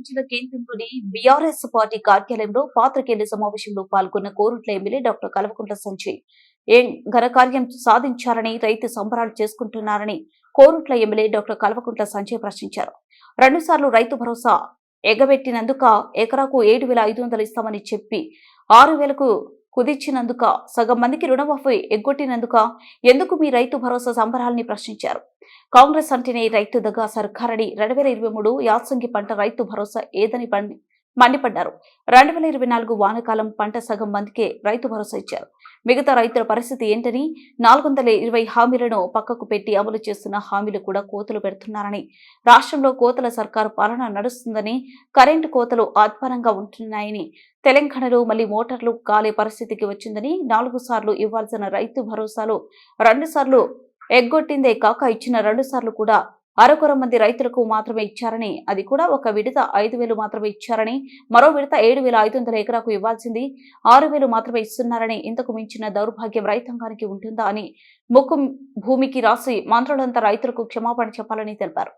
జిల్లా కేంద్రంలోని BRS party కార్యాలయంలో పాత్రికేయుల సమావేశంలో పాల్గొన్న కోరుట్ల ఎమ్మెల్యే డాక్టర్ కల్వకుంట్ల సంజయ్. ఏం ఘనకార్యం సాధించారని రైతు సంబరాలు చేసుకుంటున్నారని కోరుట్ల ఎమ్మెల్యే డాక్టర్ కల్వకుంట్ల సంజయ్ ప్రశ్నించారు. రెండుసార్లు రైతు భరోసా ఎగబెట్టినందుక ఎకరాకు ఏడు వేల ఐదు వందలు ఇస్తామని చెప్పి ఆరు వేలకు కుదిర్చినందుక సగం మందికి రుణమాఫీ ఎగ్గొట్టినందుక ఎందుకు మీ రైతు భరోసా సంబరాలని ప్రశ్నించారు? కాంగ్రెస్ అంటేనే రైతు దగ్గ సర్కారని రెండు వేల ఇరవై మూడు యాసంగి పంట రైతు భరోసా ఏదని పండి మండిపడ్డారు. రెండు వేల ఇరవై నాలుగు వానకాలం పంట సగం మందికే రైతు భరోసా ఇచ్చారు. మిగతా రైతుల పరిస్థితి ఏంటని నాలుగు వందల ఇరవై హామీలను పక్కకు పెట్టి అమలు చేస్తున్న హామీలు కూడా కోతలు పెడుతున్నారని రాష్ట్రంలో కోతల సర్కారు పాలన నడుస్తుందని కరెంటు కోతలు ఆధ్వానంగా ఉంటున్నాయని తెలంగాణలో మళ్ళీ మోటార్లు కాలే పరిస్థితికి వచ్చిందని నాలుగు సార్లు ఇవ్వాల్సిన రైతు భరోసాలు రెండు సార్లు ఎగ్గొట్టిందే కాక ఇచ్చిన రెండు సార్లు కూడా అరకొర మంది రైతులకు మాత్రమే ఇచ్చారని అది కూడా ఒక విడత ఐదు వేలు మాత్రమే ఇచ్చారని మరో విడత ఏడు వేల ఐదు వందల ఎకరాకు ఇవ్వాల్సింది ఆరు వేలు మాత్రమే ఇస్తున్నారని ఇంతకు మించిన దౌర్భాగ్యం రైతాంగానికి ఉంటుందా అని ముక్కు భూమికి రాసి మంత్రులంతా రైతులకు క్షమాపణ చెప్పాలని తెలిపారు.